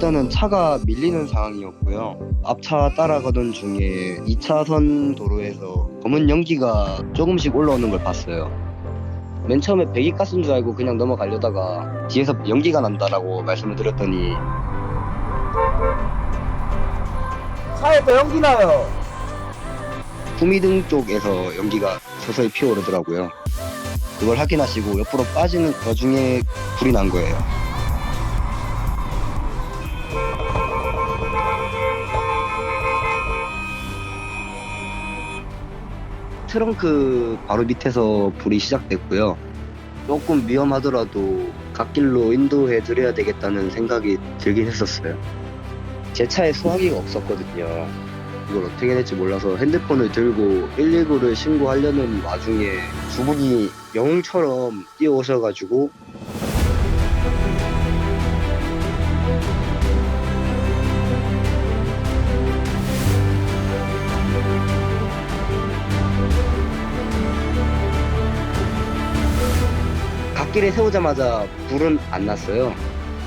일단은 차가 밀리는 상황이었고요. 앞차 따라가던 중에 2차선 도로에서 검은 연기가 조금씩 올라오는 걸 봤어요. 맨 처음에 배기가스인 줄 알고 그냥 넘어가려다가 뒤에서 연기가 난다라고 말씀을 드렸더니 차에서 연기 나요. 후미등 쪽에서 연기가 서서히 피어오르더라고요. 그걸 확인하시고 옆으로 빠지는 와중에 불이 난 거예요. 트렁크 바로 밑에서 불이 시작됐고요. 조금 위험하더라도 갓길로 인도해 드려야 되겠다는 생각이 들긴 했었어요. 제 차에 소화기가 없었거든요. 이걸 어떻게 될지 몰라서 핸드폰을 들고 119를 신고하려는 와중에 두 분이 영웅처럼 뛰어오셔가지고 갓길에 세우자마자 불은 안 났어요.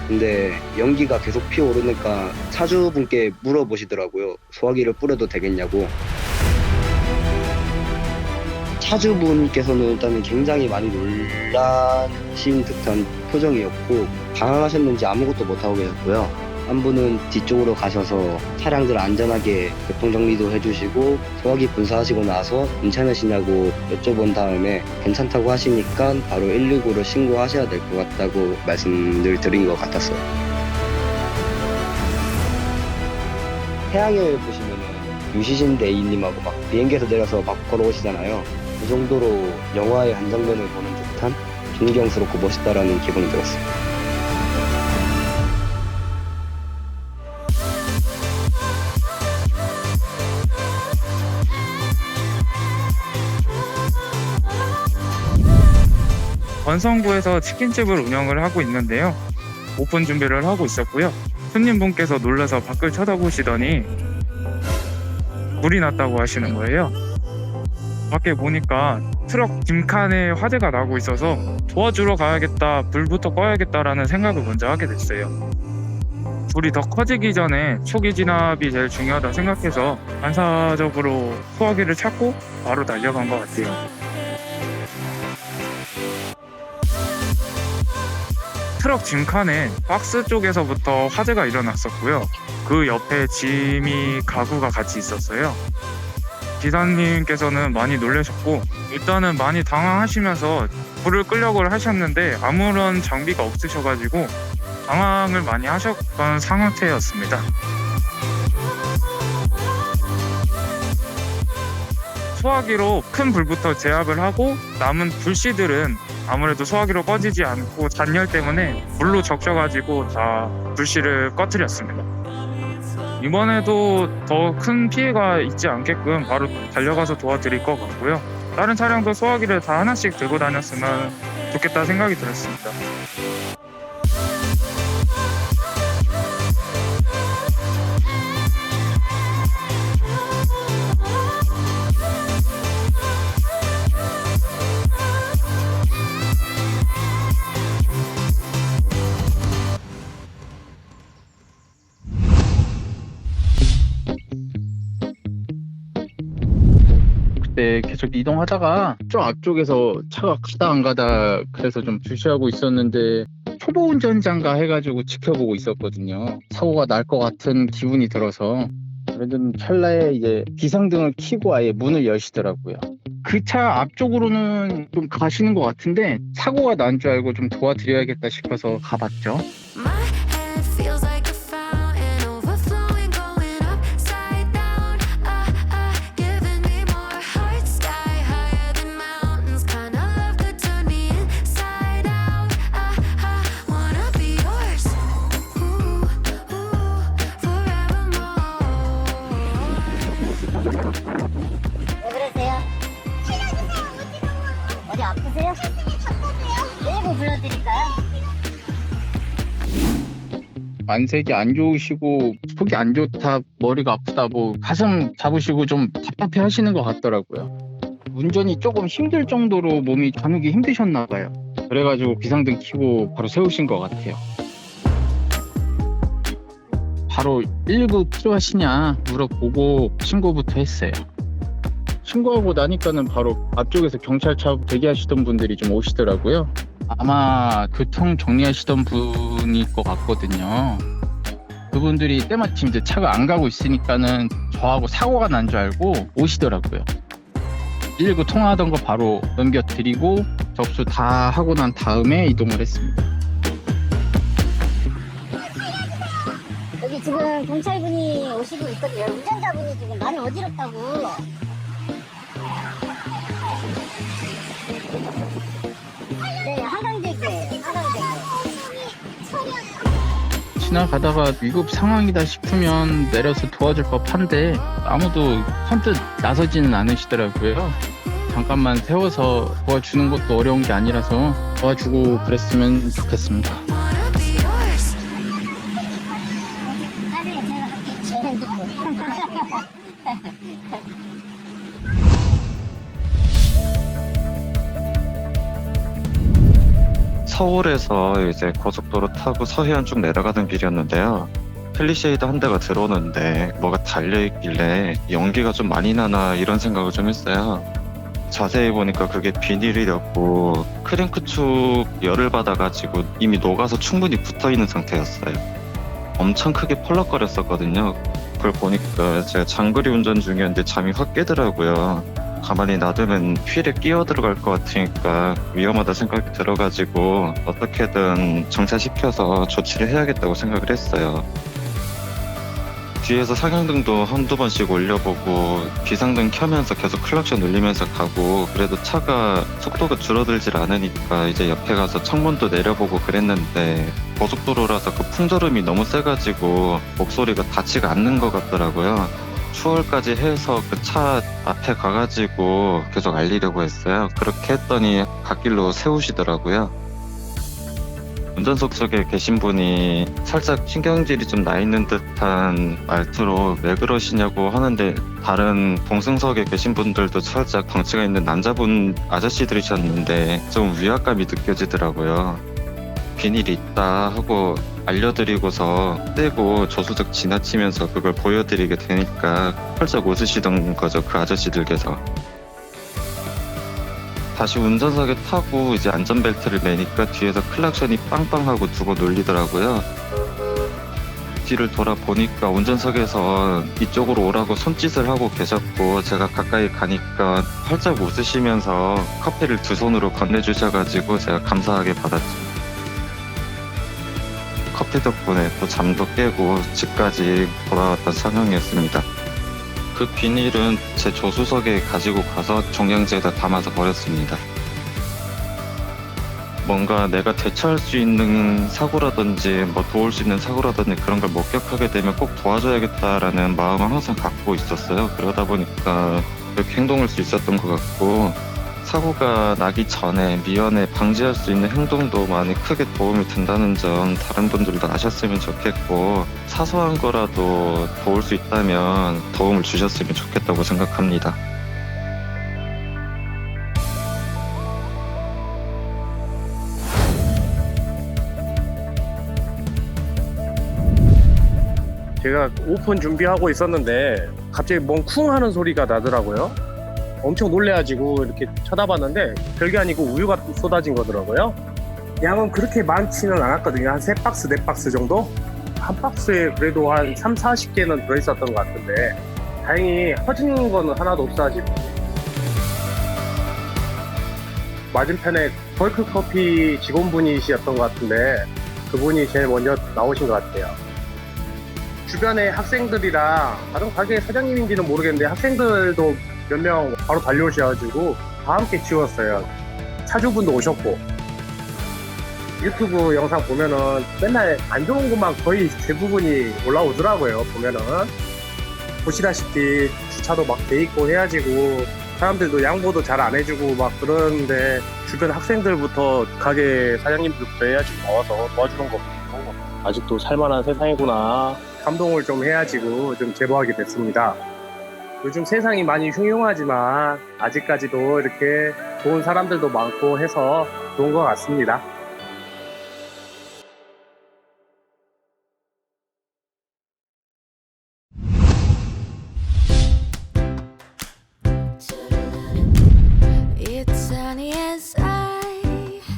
근데 연기가 계속 피어오르니까 차주분께 물어보시더라고요. 소화기를 뿌려도 되겠냐고. 차주분께서는 일단은 굉장히 많이 놀라신 듯한 표정이었고 당황하셨는지 아무것도 못하고 계셨고요. 한 분은 뒤쪽으로 가셔서 차량들 안전하게 교통 정리도 해주시고 소화기 분사하시고 나서 괜찮으시냐고 여쭤본 다음에 괜찮다고 하시니까 바로 119를 신고하셔야 될 것 같다고 말씀을 드린 것 같았어요. 태양을 보시면은 유시진 대인님하고 막 비행기에서 내려서 막 걸어오시잖아요. 그 정도로 영화의 한 장면을 보는 듯한 존경스럽고 멋있다라는 기분이 들었어요. 원성구에서 치킨집을 운영을 하고 있는데요. 오픈 준비를 하고 있었고요. 손님분께서 놀라서 밖을 쳐다보시더니 불이 났다고 하시는 거예요. 밖에 보니까 트럭 뒷칸에 화재가 나고 있어서 도와주러 가야겠다, 불부터 꺼야겠다라는 생각을 먼저 하게 됐어요. 불이 더 커지기 전에 초기 진압이 제일 중요하다 생각해서 반사적으로 소화기를 찾고 바로 달려간 것 같아요. 트럭 짐칸에 박스 쪽에서부터 화재가 일어났었고요. 그 옆에 짐이 가구가 같이 있었어요. 기사님께서는 많이 놀라셨고 일단은 많이 당황하시면서 불을 끄려고 하셨는데 아무런 장비가 없으셔가지고 당황을 많이 하셨던 상태였습니다. 소화기로 큰 불부터 제압을 하고 남은 불씨들은 아무래도 소화기로 꺼지지 않고 잔열 때문에 물로 적셔가지고 다 불씨를 꺼뜨렸습니다. 이번에도 더 큰 피해가 있지 않게끔 바로 달려가서 도와드릴 것 같고요. 다른 차량도 소화기를 다 하나씩 들고 다녔으면 좋겠다 생각이 들었습니다. 계속 이동하다가 좀 앞쪽에서 차가 가다 안 가다 그래서 좀 주시하고 있었는데 초보 운전자인가 해가지고 지켜보고 있었거든요. 사고가 날 것 같은 기분이 들어서 그러던 찰나에 이제 비상등을 켜고 아예 문을 여시더라고요. 그 차 앞쪽으로는 좀 가시는 것 같은데 사고가 난 줄 알고 좀 도와드려야겠다 싶어서 가봤죠. 어디 아프세요? 일부 불러드릴까요? 안색이 안 좋으시고 속이 안 좋다 머리가 아프다 뭐 가슴 잡으시고 좀 답답해 하시는 것 같더라고요 운전이 조금 힘들 정도로 몸이 다누기 힘드셨나 봐요 그래가지고 비상등 켜고 바로 세우신 것 같아요 바로 119 필요하시냐 물어보고 신고부터 했어요. 신고하고 나니까는 바로 앞쪽에서 경찰차 대기하시던 분들이 좀 오시더라고요. 아마 교통 정리하시던 분일 것 같거든요. 그분들이 때마침 이제 차가 안 가고 있으니까는 저하고 사고가 난 줄 알고 오시더라고요. 119 통화하던 거 바로 넘겨드리고 접수 다 하고 난 다음에 이동을 했습니다. 여기 지금 경찰분이 오시고 있거든요. 운전자분이 지금 많이 어지럽다고. 지나가다가 위급 상황이다 싶으면 내려서 도와줄 법한데 아무도 선뜻 나서지는 않으시더라고요. 잠깐만 세워서 도와주는 것도 어려운 게 아니라서 도와주고 그랬으면 좋겠습니다. 서울에서 이제 고속도로 타고 서해안 쭉 내려가는 길이었는데요. 펠리쉐이드 한 대가 들어오는데 뭐가 달려있길래 연기가 좀 많이 나나 이런 생각을 좀 했어요. 자세히 보니까 그게 비닐이었고 크랭크 쪽 열을 받아가지고 이미 녹아서 충분히 붙어있는 상태였어요. 엄청 크게 펄럭거렸었거든요. 그걸 보니까 제가 장거리 운전 중이었는데 잠이 확 깨더라고요. 가만히 놔두면 휠에 끼어 들어갈 것 같으니까 위험하다 생각이 들어가지고 어떻게든 정차시켜서 조치를 해야겠다고 생각을 했어요. 뒤에서 상향등도 한두 번씩 올려보고 비상등 켜면서 계속 클락션 울리면서 가고 그래도 차가 속도가 줄어들질 않으니까 이제 옆에 가서 창문도 내려보고 그랬는데 고속도로라서 그 풍절음이 너무 세가지고 목소리가 닿지가 않는 것 같더라고요. 추월까지 해서 그 차 앞에 가가지고 계속 알리려고 했어요. 그렇게 했더니 갓길로 세우시더라고요. 운전석 쪽에 계신 분이 살짝 신경질이 좀 나 있는 듯한 말투로 왜 그러시냐고 하는데 다른 동승석에 계신 분들도 살짝 덩치가 있는 남자분 아저씨들이셨는데 좀 위압감이 느껴지더라고요. 비닐이 있다 하고 알려드리고서 떼고 조수석 지나치면서 그걸 보여드리게 되니까 펄쩍 웃으시던 거죠 그 아저씨들께서. 다시 운전석에 타고 이제 안전벨트를 매니까 뒤에서 클락션이 빵빵하고 두고 놀리더라고요. 뒤를 돌아보니까 운전석에서 이쪽으로 오라고 손짓을 하고 계셨고 제가 가까이 가니까 활짝 웃으시면서 커피를 두 손으로 건네주셔가지고 제가 감사하게 받았죠 커피 덕분에 또 잠도 깨고 집까지 돌아왔던 상황이었습니다. 그 비닐은 제 조수석에 가지고 가서 종량제에다 담아서 버렸습니다. 뭔가 내가 대처할 수 있는 사고라든지 뭐 도울 수 있는 사고라든지 그런 걸 목격하게 되면 꼭 도와줘야겠다라는 마음을 항상 갖고 있었어요. 그러다 보니까 이렇게 행동할 수 있었던 것 같고 사고가 나기 전에 미연에 방지할 수 있는 행동도 많이 크게 도움이 된다는 점 다른 분들도 아셨으면 좋겠고 사소한 거라도 도울 수 있다면 도움을 주셨으면 좋겠다고 생각합니다. 제가 오픈 준비하고 있었는데 갑자기 멍쿵 하는 소리가 나더라고요. 엄청 놀래가지고 이렇게 쳐다봤는데 별게 아니고 우유가 쏟아진 거더라고요. 양은 그렇게 많지는 않았거든요. 한 세 박스, 네 박스 정도? 한 박스에 그래도 한 3, 40개는 들어있었던 것 같은데 다행히 터지는 거는 하나도 없어가지고 맞은편에 벌크 커피 직원분이셨던 것 같은데 그분이 제일 먼저 나오신 것 같아요. 주변에 학생들이랑 다른 가게 사장님인지는 모르겠는데 학생들도 몇 명 바로 달려오셔가지고 다 함께 치웠어요. 차주분도 오셨고 유튜브 영상 보면은 맨날 안 좋은 것만 거의 대부분이 올라오더라고요. 보면은 보시다시피 주차도 막 돼 있고 해야지고 사람들도 양보도 잘 안 해주고 막 그러는데 주변 학생들부터 가게 사장님들부터 해야지고 나와서 도와주는 거 보고 아직도 살만한 세상이구나 감동을 좀 해야지고 좀 제보하게 됐습니다. 요즘 세상이 많이 흉흉하지만 아직까지도 이렇게 좋은 사람들도 많고 해서 좋은 것 같습니다.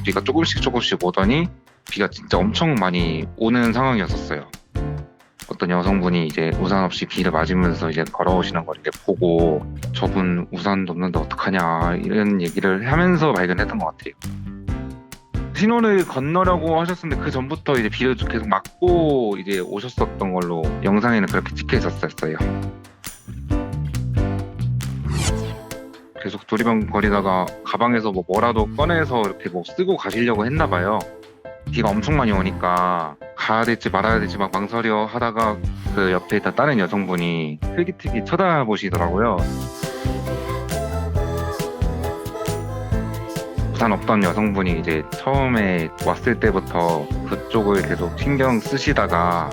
비가 조금씩 조금씩 오더니 비가 진짜 엄청 많이 오는 상황이었었어요. 어떤 여성분이 이제 우산 없이 비를 맞으면서 이제 걸어오시는 걸 이렇게 보고 저분 우산도 없는데 어떡하냐 이런 얘기를 하면서 발견했던 것 같아요. 신호를 건너려고 하셨는데 그 전부터 이제 비를 좀 계속 맞고 이제 오셨었던 걸로 영상에는 그렇게 찍혀 있었어요. 계속 두리번거리다가 가방에서 뭐 뭐라도 꺼내서 이렇게 뭐 쓰고 가시려고 했나 봐요. 비가 엄청 많이 오니까 가야 될지 말아야 될지 막 망설여 하다가 그 옆에 있던 다른 여성분이 흘기특이 쳐다보시더라고요. 우산 없던 여성분이 이제 처음에 왔을 때부터 그쪽을 계속 신경 쓰시다가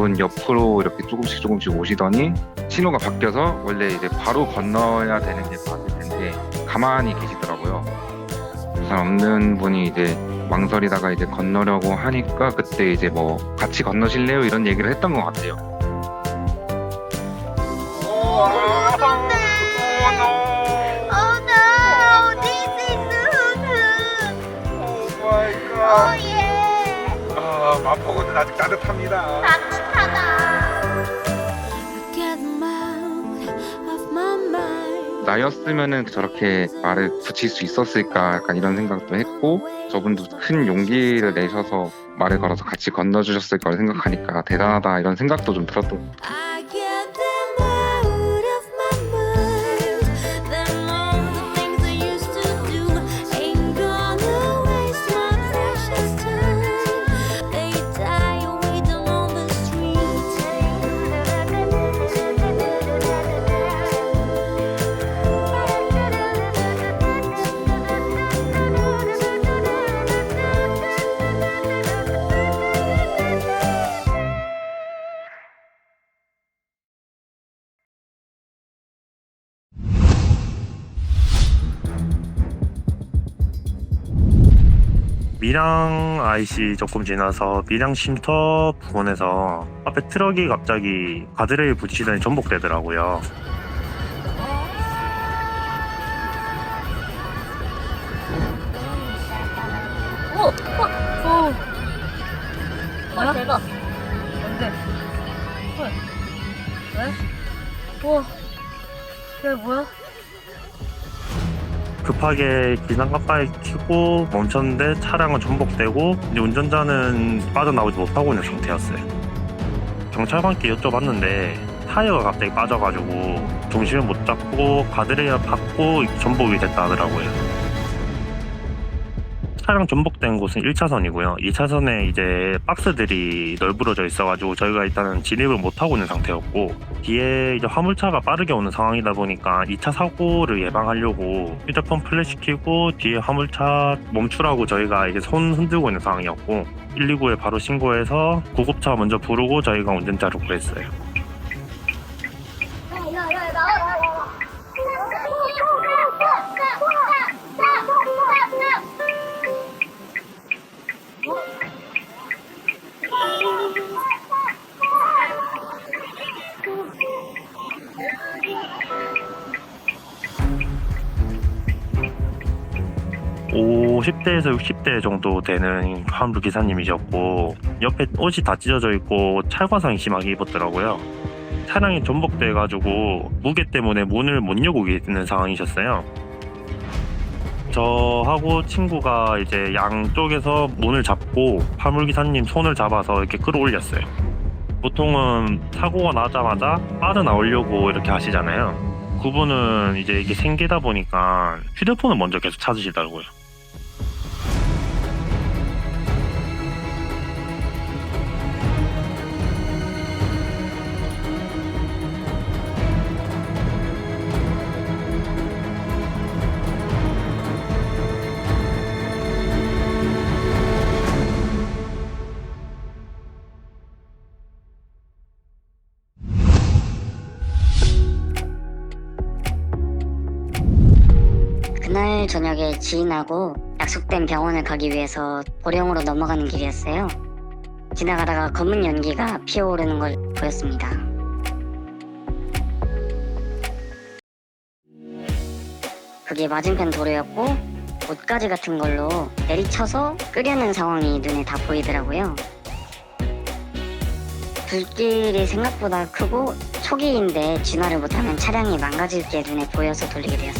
그분 옆으로 이렇게 조금씩 조금씩 오시더니 신호가 바뀌어서 원래 이제 바로 건너야 되는 게 맞을 텐데 가만히 계시더라고요. 우산 없는 분이 이제 망설이다가 이제 건너려고 하니까 그때 이제 뭐 같이 건너실래요 이런 얘기를 했던 것 같아요. Oh Oh. 아, 마포구는 아직 따뜻합니다. 나였으면은 저렇게 말을 붙일 수 있었을까 약간 이런 생각도 했고 저분도 큰 용기를 내셔서 말을 걸어서 같이 건너주셨을 거라 생각하니까 대단하다 이런 생각도 좀 들었던 것 같아요. 밀양 IC 조금 지나서 밀양 쉼터 부근에서 앞에 트럭이 갑자기 가드레일 부딪히더니 전복되더라고요. 어, 대박. 뭔데? 헐. 왜? 우와. 그게 뭐야? 급하게 기상 깜빡이 켜고 멈췄는데 차량은 전복되고 이제 운전자는 빠져나오지 못하고 있는 상태였어요. 경찰관께 여쭤봤는데 타이어가 갑자기 빠져가지고 중심을 못 잡고 가드레일 받고 전복이 됐다 하더라고요. 차량 전복된 곳은 1차선이고요. 2차선에 이제 박스들이 널브러져 있어가지고 저희가 일단은 진입을 못하고 있는 상태였고 뒤에 이제 화물차가 빠르게 오는 상황이다 보니까 2차 사고를 예방하려고 휴대폰 플래시 켜고 뒤에 화물차 멈추라고 저희가 이제 손 흔들고 있는 상황이었고 119에 바로 신고해서 구급차 먼저 부르고 저희가 운전자로 구했어요. 50대에서 60대 정도 되는 화물 기사님이셨고 옆에 옷이 다 찢어져 있고 찰과상이 심하게 입었더라고요. 차량이 전복돼 가지고 무게 때문에 문을 못 열고 있는 상황이셨어요. 저하고 친구가 이제 양쪽에서 문을 잡고 화물 기사님 손을 잡아서 이렇게 끌어올렸어요. 보통은 사고가 나자마자 빠져나오려고 이렇게 하시잖아요. 그분은 이제 이게 생기다 보니까 휴대폰을 먼저 계속 찾으시더라고요. 그날 저녁에 지인하고 약속된 병원을 가기 위해서 보령으로 넘어가는 길이었어요. 지나가다가 검은 연기가 피어오르는 걸 보였습니다. 그게 맞은편 도로였고 옷가지 같은 걸로 내리쳐서 끄려는 상황이 눈에 다 보이더라고요. 불길이 생각보다 크고 초기인데 진화를 못하면 차량이 망가질 게 눈에 보여서 돌리게 되었습니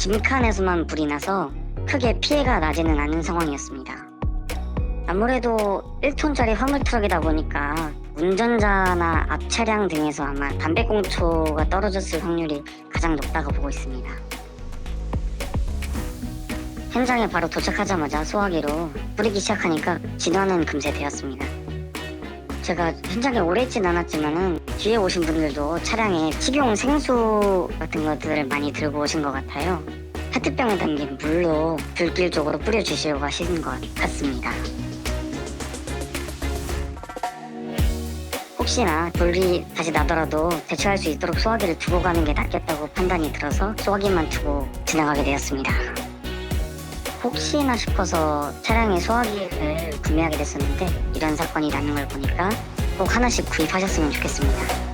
짐칸에서만 불이 나서 크게 피해가 나지는 않은 상황이었습니다. 아무래도 1톤짜리 화물 트럭이다 보니까 운전자나 앞 차량 등에서 아마 담배꽁초가 떨어졌을 확률이 가장 높다고 보고 있습니다. 현장에 바로 도착하자마자 소화기로 뿌리기 시작하니까 진화는 금세 되었습니다. 제가 현장에 오래 있진 않았지만은 뒤에 오신 분들도 차량에 식용 생수 같은 것들을 많이 들고 오신 것 같아요. 페트병에 담긴 물로 불길 쪽으로 뿌려주시려고 하시는 것 같습니다. 혹시나 불이 다시 나더라도 대처할 수 있도록 소화기를 두고 가는 게 낫겠다고 판단이 들어서 소화기만 두고 지나가게 되었습니다. 혹시나 싶어서 차량에 소화기를 구매하게 됐었는데 이런 사건이 나는 걸 보니까 꼭 하나씩 구입하셨으면 좋겠습니다.